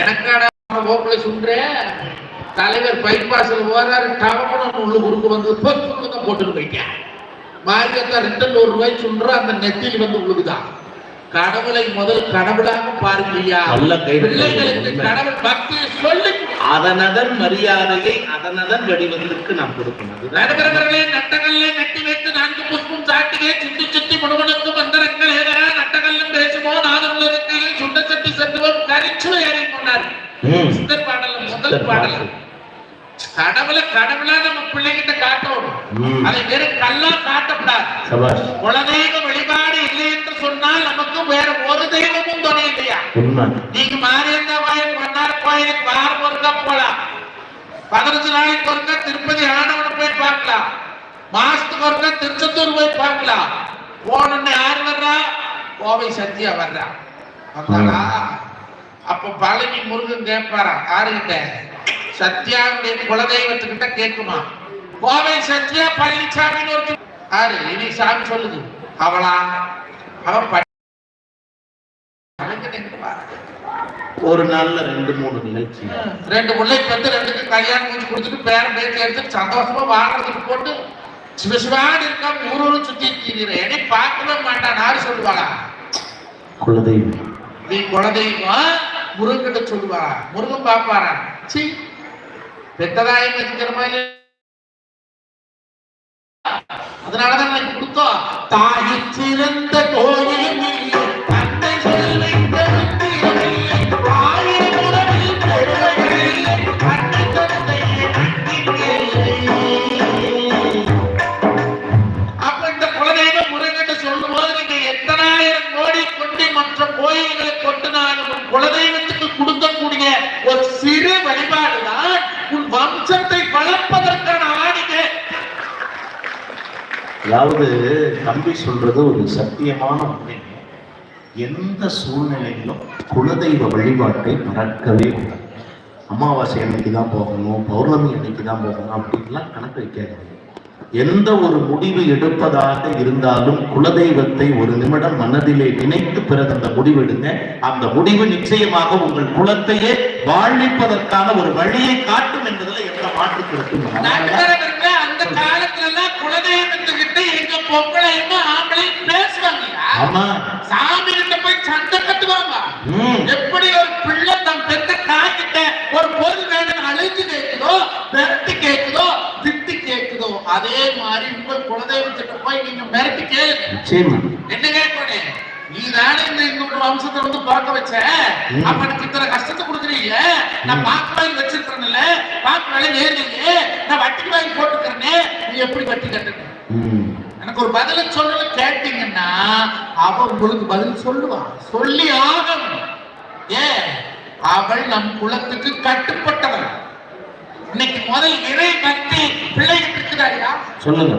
எனக்காடா ஓப்புல சுன்ற தலைவர் பைபாஸ்ல போறாரு டவமனம் உள்ள குறுக்கு வந்து பொத்து தான் போட்டுட்டு போயிட்டேன். மாரியத்தா ரெண்டு நூறு ரூபாய் சுன்ற அந்த நெத்தியில் வந்து உழுகுதான் கடவுளை முதல் கடவுளாக பாருங்கய்யா. பிள்ளைகளுக்கு கடவுள் பக்தி சொல்லி அதனதன் மரியாதையை அதனதன் வடிவத்திற்கு நாம் கொடுக்கணும். நடுவர்களே நட்டகல்லை நட்டி வைத்து நான்கு புஷ்பம் சாட்டியே சுத்தி ம். சித்தர் பாடல் முதல் பாடல். கடவுளை கடவுளா நம்ம பிள்ளைகிட்ட காட்டணும். அதை வெறும் கல்லா குலதெய்வ வழிபாடு இல்லை என்று சொன்னால் நமக்கு வேற ஒரு தெய்வமும் துணை இல்லையா? உண்மை. நீங்க மாரியந்தா கோயில் மன்னார் வாரம் ஒருக்கா போலாம். பதினஞ்சு நாளைக்கு ஒருக்கா திருப்பதி ஆண்டவனை போய் பார்க்கலாம். மாசத்துக்கு ஒருக்கா திருச்செந்தூர் போய் பார்க்கலாம். போனோன்னு யார் வர்றா? கோவை சத்யா வர்றா. வந்தாளா? அப்ப பழனி முருகன் கேட்பாரா? யாருகிட்ட? சத்யாவுடைய குலதெய்வத்துக்கிட்ட கேட்குமா? கோவை சத்யா பழனிசாமின்னு ஒரு யாரு? இனி சாமி சொல்லுது. அவளா? அவன். ஒரு நாள்ல ரெண்டு மூணு நிகழ்ச்சி. ரெண்டு பிள்ளை வந்து ரெண்டுக்கு கல்யாணம் முடிச்சு கொடுத்துட்டு பேரன் பேச்சு எடுத்துட்டு சந்தோஷமா வாழ்றதுக்கு போட்டு சிவசிவான்னு இருக்காம ஊர் ஊரு சுத்தி இருக்கிற என்னை பார்க்கவே மாட்டான். யாரு சொல்லுவாளா? குலதெய்வம். நீ குலதெய்வம்? முருகன்கிட்ட சொல்லுவா. முருகன் பாப்பாரா சி பெத்ததாயம் வச்சுக்கிற மாதிரி அதனாலதான் எனக்கு கொடுத்தோம். தாய் சிறந்த கோயில் எத்தனாயிரம் கோடி கொண்டு மற்ற கோயில்களை கொண்டு நான் உன் அதாவது தம்பி சொல்றது ஒரு சத்தியமான உண்மை. எந்த சூழ்நிலையிலும் குலதெய்வ வழிபாட்டை மறக்கவே கூடாது. அமாவாசை அன்னைக்கு தான் போகணும் பௌர்ணமி அன்னைக்கு தான் போகணும் அப்படின்லாம் கணக்கு வைக்காது எந்த ஒரு முடிவு எடுப்பதாக இருந்தாலும் குலதெய்வத்தை ஒரு நிமிடம் மனதிலே நினைத்து பிறகு அந்த முடிவெடுங்க அந்த முடிவு நிச்சயமாக உங்கள் குலத்தையே வாழ்விப்பதற்கான ஒரு வழியை காட்டும் என்பதில் எந்த மாற்று கருத்தும் அந்த காலத்துல எல்லாம் குலதெய்வத்துக்கிட்ட எங்க பொம்பளைங்க ஆம்பளை பேசுவாங்க ஆமா. சாமி கிட்ட போய் சண்டை கட்டுவாங்க. எப்படி ஒரு பிள்ளை தன் பெத்த தாய்கிட்ட ஒரு பொருள் வேணும் அழைத்து கேட்குதோ மிரட்டி கேட்குதோ திட்டி கேட்குதோ அதே மாதிரி உங்கள் குலதெய்வத்திட்ட போய் நீங்க மிரட்டி நிச்சயமா. என்ன கேட்கணும் நீ தானே இந்த இன்னொரு வம்சத்தை வந்து பார்க்க வச்ச. அப்ப எனக்கு இத்தனை கஷ்டத்தை கொடுக்குறீங்க. நான் பாக்கு வாங்கி வச்சிருக்கிறேன்ல. பாக்கு வேலை ஏறுறீங்க நான் வட்டிக்கு வாங்கி போட்டுக்கிறேனே. நீ எப்படி வட்டி கட்டணும் ம். எனக்கு ஒரு பதில சொல்லல கேட்டீங்கன்னா அவ உங்களுக்கு பதில் சொல்லுவான். சொல்லி ஆகணும். ஏன்? அவள் நம் குலத்துக்கு கட்டுப்பட்டவள். இன்னைக்கு முதல் இறை பக்தி பிள்ளைகிட்டு இருக்குதாரியா சொல்லுங்க.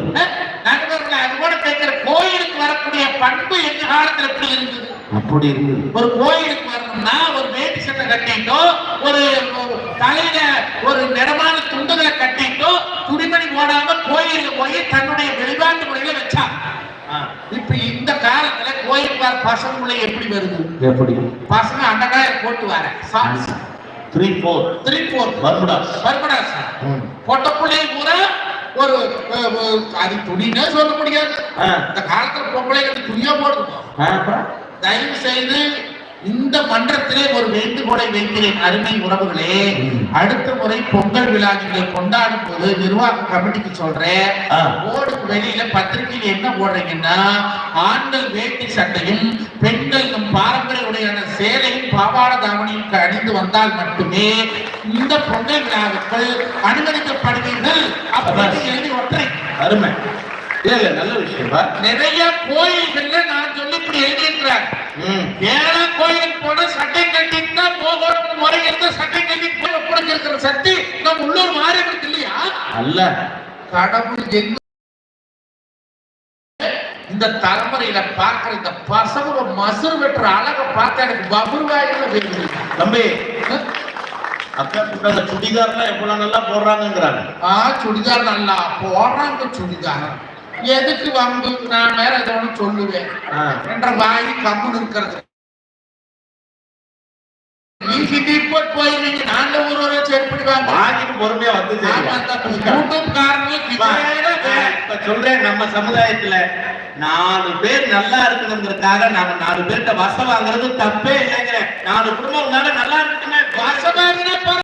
நண்பர்கள் அது கூட கேட்கிற கோயிலுக்கு வரக்கூடிய பண்பு எங்க காலத்துல எப்படி இருந்தது? அப்படி இருந்தது. ஒரு கோயிலுக்கு வரணும்னா ஒரு வேட்டி சட்டை கட்டிட்டோ ஒரு தலையில ஒரு நிறமான துண்டுகளை கட்டிட்டோ துணிமணி போடாம கோயிலுக்கு போய் தன்னுடைய வெளிநாட்டு முறையில வச்சாங்க இப்ப இந்த காலத்துல கோயிலுக்கு வர எப்படி வருது? எப்படி? பசங்க அண்டகாய போட்டு வர. Socks three four three four Bermuda பர்படா sir. பொட்ட பிள்ளைய பூரா ஒரு அது துணினே சொல்ல முடியாது. இந்த காலத்துல பொம்பளைகள் துணியா போடுவோம் தயவு செய்து இந்த மன்றத்திலே ஒரு வேண்டுகோளை வைக்கிறேன் அருமை உறவுகளே. அடுத்த முறை பொங்கல் விழா நீங்கள் கொண்டாடும் போது நிர்வாக கமிட்டிக்கு சொல்றேன். போர்டுக்கு வெளியில பத்திரிகையில் என்ன போடுறீங்கன்னா ஆண்கள் வேட்டி சட்டையும் பெண்கள் பாரம்பரிய உடையான சேலையும் பாவாட தாவணியும் அணிந்து வந்தால் மட்டுமே இந்த பொங்கல் விழாவுக்குள் அனுமதிக்கப்படுவீர்கள். அப்படின்னு எழுதி ஒற்றை அருமை. இல்ல நல்ல விஷயமா நிறைய கோயில்கள்ல நான் சொல்லி இப்படி எழுதியிருக்கிறார் அல்ல கடவுள் எங்க இந்த தலைமுறையில பாக்குற இந்த பசங்க மசுறு வெட்டுற அழக பார்த்தா எனக்கு பபுர்வாயில வேணும் தம்பி அக்கா அந்த சுடிதார்லாம் எவ்வளவு நல்லா போடுறாங்கங்கிறாங்க. ஆ சுடிதார் நல்லா போடுறாங்க சுடிதார். எதுக்கு வம்பு? நான் வேற ஏதோ ஒண்ணு சொல்லுவேன். என்ற வாய் கம்முன்னு இருக்கிறது. பொறுமையா வந்து சொல்றேன் நம்ம சமுதாயத்துல. நாலு பேர் நல்லா இருக்கணுங்கிறதுக்காக நாம நாலு பேர்கிட்ட வசம் வாங்குறது தப்பே இல்லைங்கிறேன். நாலு குடும்பம் நல்லா இருக்கணுமே. வாசமாக